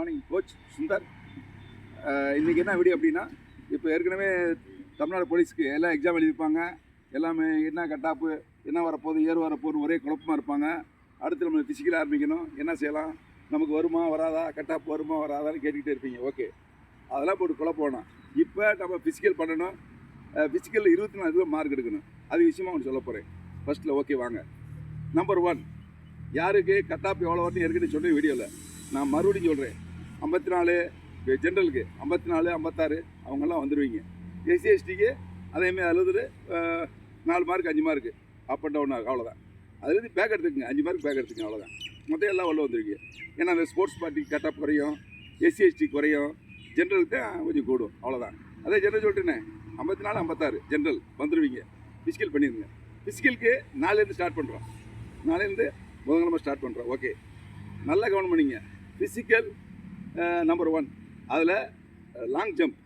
Morning coach Sundar. இன்றைக்கி என்ன video அப்படின்னா இப்போ ஏற்கனவே தமிழ்நாடு போலீஸ்க்கு எல்லாம் எக்ஸாம் எழுதியிருப்பாங்க. எல்லாமே என்ன கட்டாப்பு என்ன வரப்போகுது ஏறு வரப்போகுது ஒரே குழப்பமாக இருப்பாங்க. அடுத்து நம்ம ஃபிசிக்கலாக ஆரம்பிக்கணும். என்ன செய்யலாம்? நமக்கு வருமா வராதா? கட்டாப்பு வருமா வராதான்னு கேட்டுக்கிட்டே இருப்பீங்க. ஓகே. அதெல்லாம் போட்டு குழப்பம் வேணாம். இப்போ நம்ம ஃபிசிக்கல் பண்ணணும். ஃபிசிக்கலில் இருபத்தி நாலு ரூபா மார்க் எடுக்கணும். அது விஷயமா ஒன்று சொல்ல போகிறேன் ஃபஸ்ட்டில் ஓகே வாங்க. நம்பர் ஒன் யாருக்கு கட்டாப் எவ்வளோ வரணும் ஏற்கனவே சொன்ன வீடியோவில் நான் மறுபடியும் சொல்கிறேன் ஐம்பத்தி நாலு ஜென்ரலுக்கு ஐம்பத்தி நாலு ஐம்பத்தாறு அவங்கெல்லாம் வந்துடுவீங்க எஸ்சி எஸ்டிக்கு அதேமாரி அழுது நாலு மார்க் அஞ்சு மார்க்கு அப் அண்ட் டவுன் ஆகும் அவ்வளோதான் அதுலேருந்து பேக் எடுத்துக்கங்க அஞ்சு மார்க் பேக் எடுத்துக்கங்க அவ்வளோதான் மொத்தம் எல்லாம் உள்ள வந்துருவீங்க. ஏன்னா அந்த ஸ்போர்ட்ஸ் பார்ட்டி கட்டப் குறையும் எஸ்சி எஸ்டி குறையும் ஜென்ரலுக்கு தான் கொஞ்சம் கூடும் அவ்வளோதான் அதே ஜென்ரல் சொல்லிட்டுனே ஐம்பத்தி நாலு ஐம்பத்தாறு ஜென்ரல் வந்துடுவீங்க ஃபிசிக்கல் பண்ணிடுங்க ஃபிசிக்கலுக்கு நாலேருந்து ஸ்டார்ட் பண்ணுறோம் நாளையிலேருந்து புதன்கிழமை ஸ்டார்ட் பண்ணுறோம் ஓகே நல்லா கவனம் பண்ணிங்க. ஃபிசிக்கல் நம்பர் ஒன் அதில் லாங் ஜம்ப்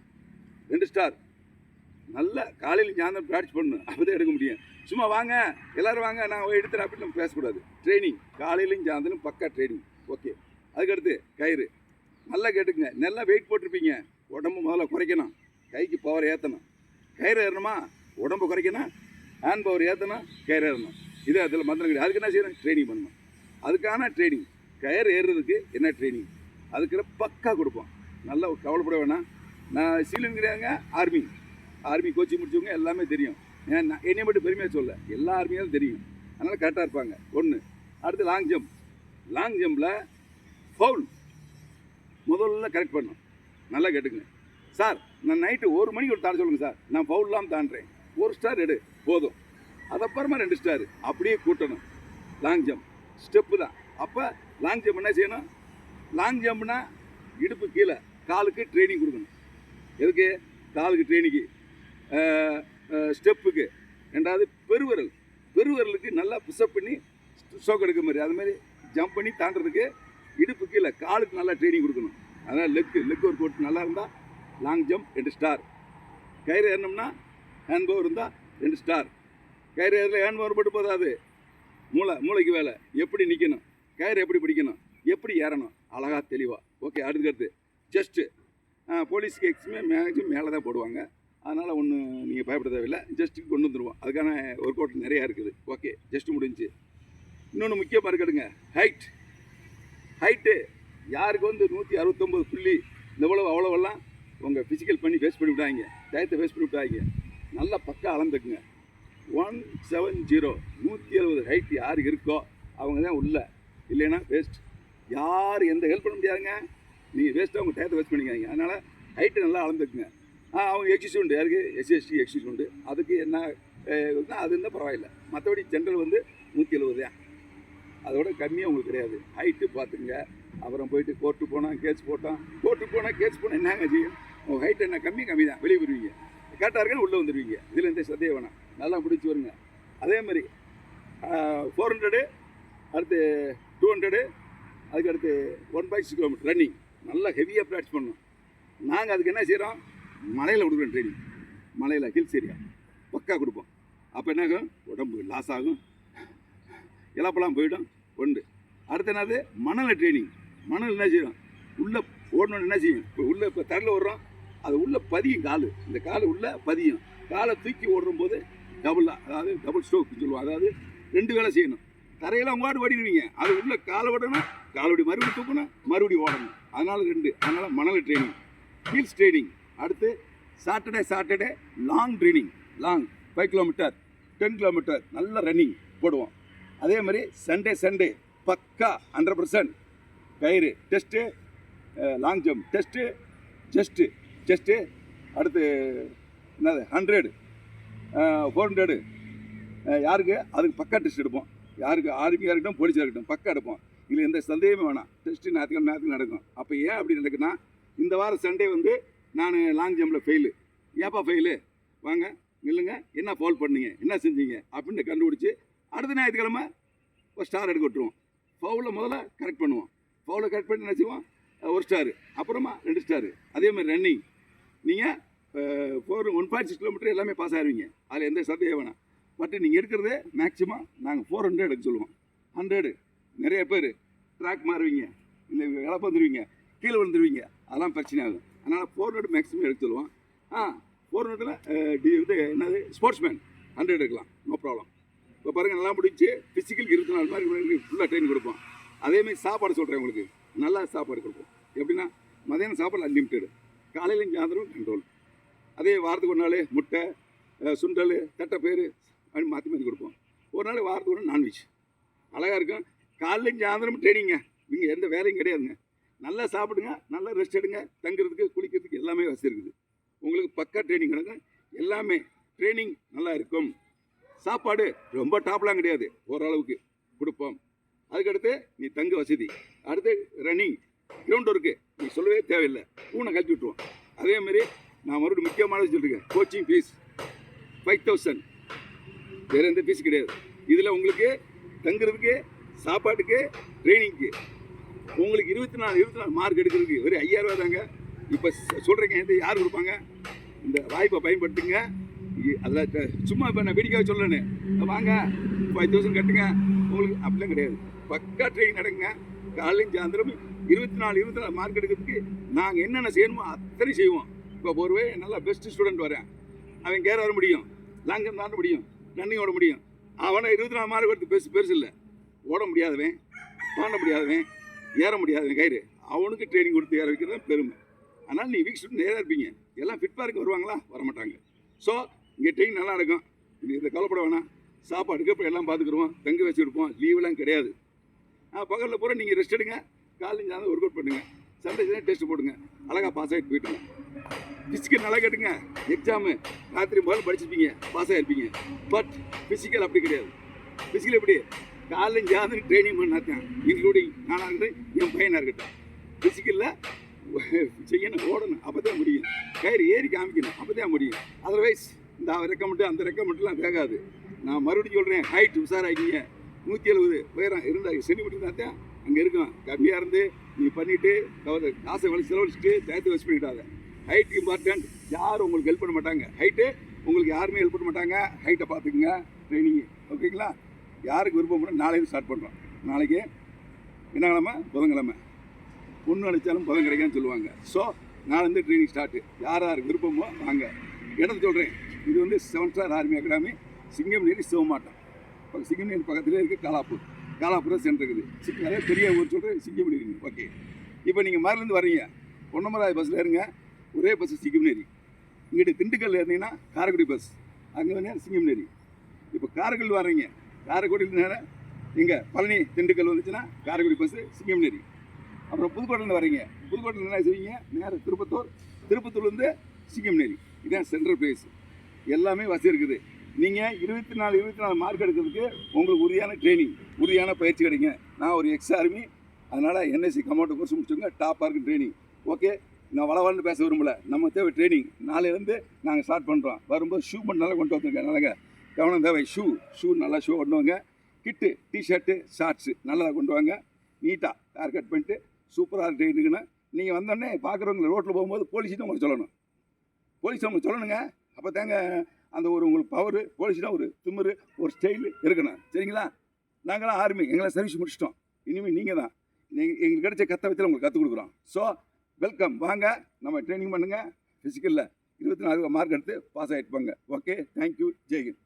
ரெண்டு ஸ்டார் நல்ல காலையில் ஞானம் ப்ராக்டிஸ் பண்ணணும் அப்போ தான் எடுக்க முடியும். சும்மா வாங்க எல்லாரும் வாங்க நான் எடுத்துகிறேன் அப்படின்னு நம்ம பேசக்கூடாது. ட்ரைனிங் காலையிலையும் சாயந்தரம் பக்கா ட்ரைனிங் ஓகே அதுக்கடுத்து கயிறு. நல்லா கேட்டுக்குங்க. நல்லா வெயிட் போட்டிருப்பீங்க. உடம்பு முதல்ல குறைக்கணும். கைக்கு பவர் ஏற்றணும் கயிறு ஏறணுமா? உடம்பு குறைக்கணும். ஹேண்ட் பவர் ஏற்றணும் கயிறு ஏறணும். இது அதில் மந்திரம் கிடையாது. அதுக்கு என்ன செய்யணும்? ட்ரைனிங் பண்ணணும். அதுக்கான ட்ரைனிங் கயிறு ஏறுறதுக்கு என்ன ட்ரைனிங் அதுக்கு பக்கா கொடுப்போம். நல்லா கவலைப்பட வேணாம். நான் சீலன் ஆர்மி ஆர்மி கோச்சிங் முடிச்சவங்க எல்லாமே தெரியும். ஏன் நான் என்னை மட்டும் பெருமையாக சொல்ல எல்லா ஆர்மியாலும் தெரியும். அதனால் கரெக்டாக இருப்பாங்க. ஒன்று அடுத்து லாங் ஜம்ப் லாங் ஜம்பில் ஃபவுல் முதல்ல கரெக்ட் பண்ணும். நல்லா கேட்டுக்கங்க. சார் நான் நைட்டு ஒரு மணிக்கு ஒரு தாண்ட சொல்லுங்கள் சார். நான் ஃபவுல்லாம் தாண்டுறேன். ஒரு ஸ்டார் எடு. போதும். அதப்புறமா ரெண்டு ஸ்டார் அப்படியே கூட்டணும். லாங் ஜம்ப் ஸ்டெப்பு தான். அப்போ லாங் ஜம்ப் என்ன செய்யணும்? லாங் ஜம்ப்னா இடுப்பு கீழே காலுக்கு ட்ரைனிங் கொடுக்கணும். எதுக்கு? காலுக்கு ட்ரைனிங்கு ஸ்டெப்புக்கு ரெண்டாவது பெருவிரல். பெருவிரலுக்கு நல்லா புஷ்அப் பண்ணி ஸ்ட்ரோக் எடுக்க மாதிரி. அது மாதிரி ஜம்ப் பண்ணி தாண்டுறதுக்கு இடுப்பு கீழே காலுக்கு நல்லா ட்ரைனிங் கொடுக்கணும். அதனால் லெக்கு லெக் ஒர்க் அவுட் நல்லா இருந்தால் லாங் ஜம்ப் ரெண்டு ஸ்டார் கயிறு ஏறினோம்னா ஹேண்ட் பவர் இருந்தால் ரெண்டு ஸ்டார் கயிறு ஏறல ஹேண்ட் பவர் மட்டும் போதாது. மூளை மூளைக்கு வேலை. எப்படி நிற்கணும் கயிறு எப்படி பிடிக்கணும்? எப்படி ஏறணும்? அழகா தெளிவாக ஓகே அடுத்தடுத்து ஜஸ்ட்டு போலீஸ்க்கு எக்ஸுமே மேக்ஸிமம் மேலே தான் போடுவாங்க. அதனால் ஒன்றும் நீங்கள் பயப்பட தேவையில்லை. ஜஸ்ட்டுக்கு கொண்டு வந்துடுவோம் அதுக்கான ஒர்க் அவுட் நிறையா இருக்குது. ஓகே ஜஸ்ட் முடிஞ்சு. இன்னொன்று முக்கியமாக இருக்கடுங்க ஹைட் ஹைட்டு யாருக்கு வந்து நூற்றி அறுபத்தொம்பது புள்ளி இவ்வளவு அவ்வளோவெல்லாம் உங்கள் ஃபிசிக்கல் பண்ணி ஃபேஸ் பண்ணி விட்டாங்க டயத்தை ஃபேஸ் பண்ணி விட்டாங்க நல்லா பக்கா அளந்துக்குங்க. ஒன் செவன் ஜீரோ நூற்றி எழுபது ஹைட் யாருக்கு இருக்கோ அவங்க தான் உள்ள. இல்லைன்னா வேஸ்ட் யார் எந்த ஹெல்ப் பண்ண முடியாதுங்க. நீங்கள் வேஸ்ட்டாக உங்கள் டயத்தை வேஸ்ட் பண்ணிக்காங்க அதனால் ஹைட்டு நல்லா அளந்துக்குங்க. ஆ அவங்க எக்ஸிஸ் உண்டு. யாருக்கு? எஸ்சிஎஸ்டி எக்ஸிஸ் உண்டு. அதுக்கு என்ன அது இருந்தால் பரவாயில்ல. மற்றபடி ஜென்ரல் வந்து நூற்றி எழுபது அதோட கம்மியாக உங்களுக்கு கிடையாது. ஹைட்டு பார்த்துங்க அப்புறம் போயிட்டு கோர்ட்டு போனால் கேஸ் போட்டான் கோர்ட்டு போனால் கேஸ் போனால் என்னங்க செய்யும்? உங்கள் ஹைட் என்ன கம்மி கம்மி தான். வெளியே வருவீங்க கரெக்டாக இருக்குன்னு உள்ளே வந்துடுவீங்க இதில் எந்த சந்தேகம் வேணாம். நல்லா பிடிச்சி வருங்க. அதே மாதிரி ஃபோர் ஹண்ட்ரடு அடுத்து டூ ஹண்ட்ரடு அதுக்கு அடுத்து ஒன் பாய் சிக்ஸ் கிலோமீட்டர் ரன்னிங் நல்லா ஹெவியாக ப்ராக்டிஸ் பண்ணோம் நாங்கள் அதுக்கு என்ன செய்கிறோம் மலையில் கொடுக்குறோம் ட்ரைனிங் மலையில் ஹில்ஸ் ஏரியா பக்கா கொடுப்போம். அப்போ என்ன ஆகும்? உடம்பு லாஸ் ஆகும். இழப்பெல்லாம் போயிடும். ஒன்று அடுத்து என்னது? மணல் ட்ரைனிங் மணல் என்ன செய்யும்? உள்ளே ஓடணும்னு என்ன செய்யும்? இப்போ உள்ளே இப்போ தரில் ஓடுறோம். அது உள்ளே பதியும் கால். இந்த கால் உள்ளே பதியும். காலை தூக்கி ஓடுறும் போது டபுள் அதாவது டபுள் ஸ்ட்ரோக் சொல்லுவோம். அதாவது ரெண்டு வேலை செய்யணும். தரையில் உங்காடு ஓடிடுவீங்க. அது உள்ள காலை ஓடணும் காலோடி மறுபடியும் தூக்கணும் மறுபடியும் ஓடணும். அதனால ரெண்டு. அதனால் மணல் ட்ரைனிங் ஹீல்ஸ் ட்ரைனிங் அடுத்து Saturday Saturday long training long five kilometre ten kilometre நல்ல ரன்னிங் போடுவோம். அதே மாதிரி சண்டே சண்டே பக்கா ஹண்ட்ரட் பர்சன்ட் கயிறு test long jump test just just அடுத்து என்னது ஹண்ட்ரடு ஃபோர் ஹண்ட்ரடு யாருக்கு? அதுக்கு பக்கா டெஸ்ட் எடுப்போம். யாருக்கு ஆர்மியாக இருக்கட்டும் போலீஸாக இருக்கட்டும் பக்கம் எடுப்போம். இதில் எந்த சந்தேகமே வேணாம். டெஸ்ட்டு ஞாயிற்றுக்கிழமை ஞாயிற்றுக்கிழமை நடக்கும். அப்போ ஏன் அப்படி நடக்குன்னா இந்த வாரம் சண்டே வந்து நான் லாங் ஜம்பில் ஃபெயிலு ஏப்பா ஃபெயிலு வாங்க நில்லுங்க. என்ன ஃபால் பண்ணீங்க? என்ன செஞ்சீங்க? அப்படின்னு கண்டுபிடிச்சி அடுத்த ஞாயிற்றுக்கிழமை ஒரு ஸ்டார் எடுக்க விட்டுருவோம். ஃபவுலில் முதல்ல கரெக்ட் பண்ணுவோம். ஃபவுலை கரெக்ட் பண்ணி என்ன செய்வோம்? ஒரு ஸ்டாரு அப்புறமா ரெண்டு ஸ்டாரு அதே மாதிரி ரன்னிங் நீங்கள் four one point six kilometre எல்லாமே பாஸ் ஆயிருவீங்க. அதில் எந்த சந்தேகம் வேணாம். பட் நீங்கள் எடுக்கிறதே மேக்ஸிமம் நாங்கள் ஃபோர் ஹண்ட்ரட் எடுக்க சொல்லுவோம். ஹண்ட்ரடு நிறைய பேர் ட்ராக் மாறுவீங்க. இல்லை இழப்பு வந்துடுவீங்க கீழே விழுந்துருவீங்க. அதெல்லாம் பிரச்சனை ஆகும் அதனால் ஃபோர் ஹண்ட்ரட் மேக்ஸிமம் எடுக்க சொல்லுவோம். ஆ ஃபோர் நோட்டில் இது என்னது? ஸ்போர்ட்ஸ்மேன் ஹண்ட்ரட் எடுக்கலாம். நோ ப்ராப்ளம் இப்போ பாருங்கள் நல்லா முடிச்சு ஃபிசிக்கல் இருபத்தி நாலு மாதிரி ஃபுல்லாக ட்ரெயின் கொடுப்போம். அதேமாதிரி சாப்பாடு சொல்கிறேன் உங்களுக்கு. நல்லா சாப்பாடு கொடுப்போம். எப்படின்னா மதியானம் சாப்பாடு அன்லிமிட்டெடு காலையிலையும் சாயந்தரம் கண்ட்ரோல் அதே வாரத்துக்கு ஒரு நாள் முட்டை சுண்டல் தட்டைப்பயிறு அப்படின்னு மாற்றி மாற்றி கொடுப்போம். ஒரு நாள் வாரத்துக்கு ஒரு நான்வெஜ் அழகாக இருக்கும். காலையில் சாயந்தரம் ட்ரைனிங்க நீங்கள் எந்த வேலையும் கிடையாதுங்க. நல்லா சாப்பிடுங்க நல்லா ரெஸ்ட் எடுங்க தங்குறதுக்கு குளிக்கிறதுக்கு எல்லாமே வசதி இருக்குது. உங்களுக்கு பக்கா ட்ரைனிங் கிடக்கும் எல்லாமே ட்ரைனிங் நல்லா இருக்கும். சாப்பாடு ரொம்ப டாப்லாம் கிடையாது. ஓரளவுக்கு கொடுப்போம். அதுக்கடுத்து நீ தங்க வசதி. அடுத்து ரன்னிங் கிரவுண்ட் ஒர்க்கு நீ சொல்லவே தேவையில்லை. பூனை கழட்டி விட்டுருவோம். அதேமாரி நான் மறுபடியும் முக்கியமான சொல்லிருக்கேன் கோச்சிங் ஃபீஸ் ஃபைவ் தௌசண்ட் வேறு எந்த ஃபீஸ் கிடையாது. இதில் உங்களுக்கு தங்குறதுக்கு சாப்பாட்டுக்கு ட்ரைனிங்க்கு உங்களுக்கு இருபத்தி நாலு இருபத்தி நாலு மார்க் எடுக்கிறதுக்கு ஒரு ஐயாயிரம் ரூபா தாங்க. இப்போ சொல்கிறீங்க இது யார் கொடுப்பாங்க? இந்த வாய்ப்பை பயன்படுத்துங்க. அதில் சும்மா இப்போ நான் வேடிக்கையாக சொல்லணும் வாங்க ஃபைவ் தௌசண்ட் கட்டுங்க. உங்களுக்கு அப்படிலாம் கிடையாது. பக்கா ட்ரெயின் நடக்குங்க. காலையும் சாயந்தரம் இருபத்தி நாலு இருபத்தி நாலு மார்க் எடுக்கிறதுக்கு நாங்கள் என்னென்ன செய்யணுமோ அத்தனை செய்வோம். இப்போ ஒருவே நல்லா பெஸ்ட் ஸ்டூடெண்ட் வரேன். அவன் கேர வர முடியும். லாங் ஜம்ப் தாண்ட முடியும். ரன்னிங் ஓட முடியும். அவனை இருபத்தி நாலு மார்க் எடுத்து பெருசு பெருசு இல்லை. ஓட முடியாதவன் தாண்ட முடியாதவன் ஏற முடியாதவன் கயிறு. அவனுக்கு ட்ரைனிங் கொடுத்து ஏற வைக்கிறது தான் பெருமை. அதனால் நீ வீக் ஸ்டூடெண்ட் நேராக இருப்பீங்க. எல்லாம் ஃபிட் பார்க்கு வருவாங்களா? வரமாட்டாங்க. ஸோ இங்கே ட்ரெயின் நல்லா இருக்கும். நீ இதை கவலைப்பட வேணாம். சாப்பாடுக்கு அப்புறம் எல்லாம் பார்த்துக்குருவோம். தங்க வச்சு கொடுப்போம் லீவெல்லாம் கிடையாது. ஆ பகலில் பூரா நீங்கள் ரெஸ்ட் எடுங்க. காலையில் ஒர்க் அவுட் பண்ணுங்கள் சண்டே டெஸ்ட் போடுங்க. அழகாக பாஸ் ஆகிட்டு போயிட்டுங்க ஃபிசிக்கல் நல்லா கேட்டுங்க. எக்ஸாமு ராத்திரி முதல்ல படிச்சிருப்பீங்க பாஸ் ஆகிருப்பீங்க பட் ஃபிசிக்கல் அப்படி கிடையாது. ஃபிசிக்கல் எப்படி? காலையில் ஜாதகம் ட்ரைனிங் பண்ணாதான் இன்க்ளூடிங் நானாக இருக்கட்டும் என் பையனாக இருக்கட்டும். ஃபிசிக்கலில் செய்யணும் ஓடணும். அப்போ தான் முடியும். கயிறு ஏறி காமிக்கணும் அப்போ தான் முடியும். அதர்வைஸ் இந்த ரெக்க மட்டும் அந்த ரெக்க மட்டும்லாம் வேகாது. நான் மறுபடியும் சொல்கிறேன் ஹைட் உஷாராக்கிங்க நூற்றி எழுபது உயரம் இருந்தால் சென்டிமீட்டர் தான் அங்கே இருக்கும். கம்மியாக இருந்து நீ பண்ணிவிட்டு காசை வழி செலவழிச்சிட்டு சேர்த்து வச்சு பண்ணிட்டாங்க ஹைட் இம்பார்ட்டன்ட் யாரும் உங்களுக்கு ஹெல்ப் பண்ண மாட்டாங்க. ஹைட்டு உங்களுக்கு யாருமே ஹெல்ப் பண்ண மாட்டாங்க. ஹைட்டை பார்த்துக்குங்க. ட்ரைனிங் ஓகேங்களா யாருக்கு விருப்பம் பண்ண நாளைக்கு ஸ்டார்ட் பண்ணுறோம் நாளைக்கு என்ன கிழமை புதன்கிழமை. பொண்ணு அழைச்சாலும் புதன் கிடைக்கான்னு சொல்லுவாங்க. ஸோ நாளைந்து ட்ரைனிங் ஸ்டார்ட்டு யார் யாருக்கு விருப்பமோ வாங்க. இடத்த சொல்கிறேன் இது வந்து செவன் ஸ்டார் ஆர்மி அகாடமி சிங்கம் நேரி சிவமாட்டம். சிங்கம் நேரி பக்கத்துலேயே இருக்குது காலாப்பூர். காலாபுரம் சென்றுக்குது. இருக்குது பெரிய ஊர் சொல்கிறேன் சிங்கம் ஓகே. இப்போ நீங்கள் மறுலேருந்து வரீங்க. பொன்னமராஜ் பஸ்ஸில் இருங்க ஒரே பஸ்ஸு சிங்கம் நேரி இங்கிட்டு திண்டுக்கல் இருந்தீங்கன்னா காரைக்குடி பஸ் அங்கே வந்து சிங்கம் நேரி இப்போ காரைக்குடி வர்றீங்க. காரைக்குடியில் நேரம் இங்கே பழனி திண்டுக்கல் வந்துச்சுன்னா காரைக்குடி பஸ்ஸு சிங்கமனேரி அப்புறம் புதுக்கோட்டையில் வரீங்க. புதுக்கோட்டையில் என்ன செய்வீங்க? நேராக திருப்பத்தூர் திருப்பத்தூர்லேருந்து சிங்கம்நேரி இதான் சென்ட்ரல் பிளேஸ் எல்லாமே வசதி இருக்குது. நீங்கள் இருபத்தி நாலு இருபத்தி நாலு மார்க் எடுக்கிறதுக்கு உங்களுக்கு உறுதியான ட்ரைனிங் உறுதியான பயிற்சி கிடைங்க. நான் ஒரு எக்ஸ் ஆர்மி அதனால் என்எஸ்சி கமாண்டோ கோர்ஸ் முடிச்சுங்க டாப்பாக இருக்குது ட்ரைனிங் ஓகே நான் வளவளன்னு பேச விரும்பலை. நம்ம தேவை ட்ரைனிங் நாளையிலேருந்து நாங்கள் ஸ்டார்ட் பண்ணுறோம் வரும்போது ஷூ மட்டும் நல்லா கொண்டு வந்துருக்கேன் நல்லங்க கவனம் தேவை. ஷூ ஷூ நல்லா ஷூ கொண்டு வாங்க கிட்டு டிஷர்ட்டு ஷார்ட்ஸு நல்லா கொண்டு வாங்க. நீட்டாக ஹேர் கட் பண்ணிட்டு சூப்பராக ட்ரெயினுக்குன்னு நீங்கள் வந்தோடனே பார்க்குறவங்க ரோட்டில் போகும்போது போலீஸ்ட்டு உங்களுக்கு சொல்லணும். போலீஸ் உங்களுக்கு சொல்லணுங்க. அப்போ தாங்க அந்த ஒரு உங்களுக்கு பவர் போலீஸ்னால் ஒரு திமிரு ஒரு ஸ்டைலு இருக்கணும். சரிங்களா? நாங்களாம் ஆர்மி எங்களை சர்வீஸ் முடிச்சிட்டோம். இனிமேல் நீங்கள் தான் நீங்கள் எங்களுக்கு கிடைச்ச கத்தவத்தில் உங்களுக்கு கற்றுக் கொடுக்குறோம். ஸோ வெல்கம் வாங்க. நம்ம ட்ரைனிங் பண்ணுங்கள் ஃபிசிக்கலில் இருபத்தி நாலு மார்க் எடுத்து பாஸ் ஆகிட்டு போங்க. ஓகே தேங்க்யூ ஜெய்ஹிந்த்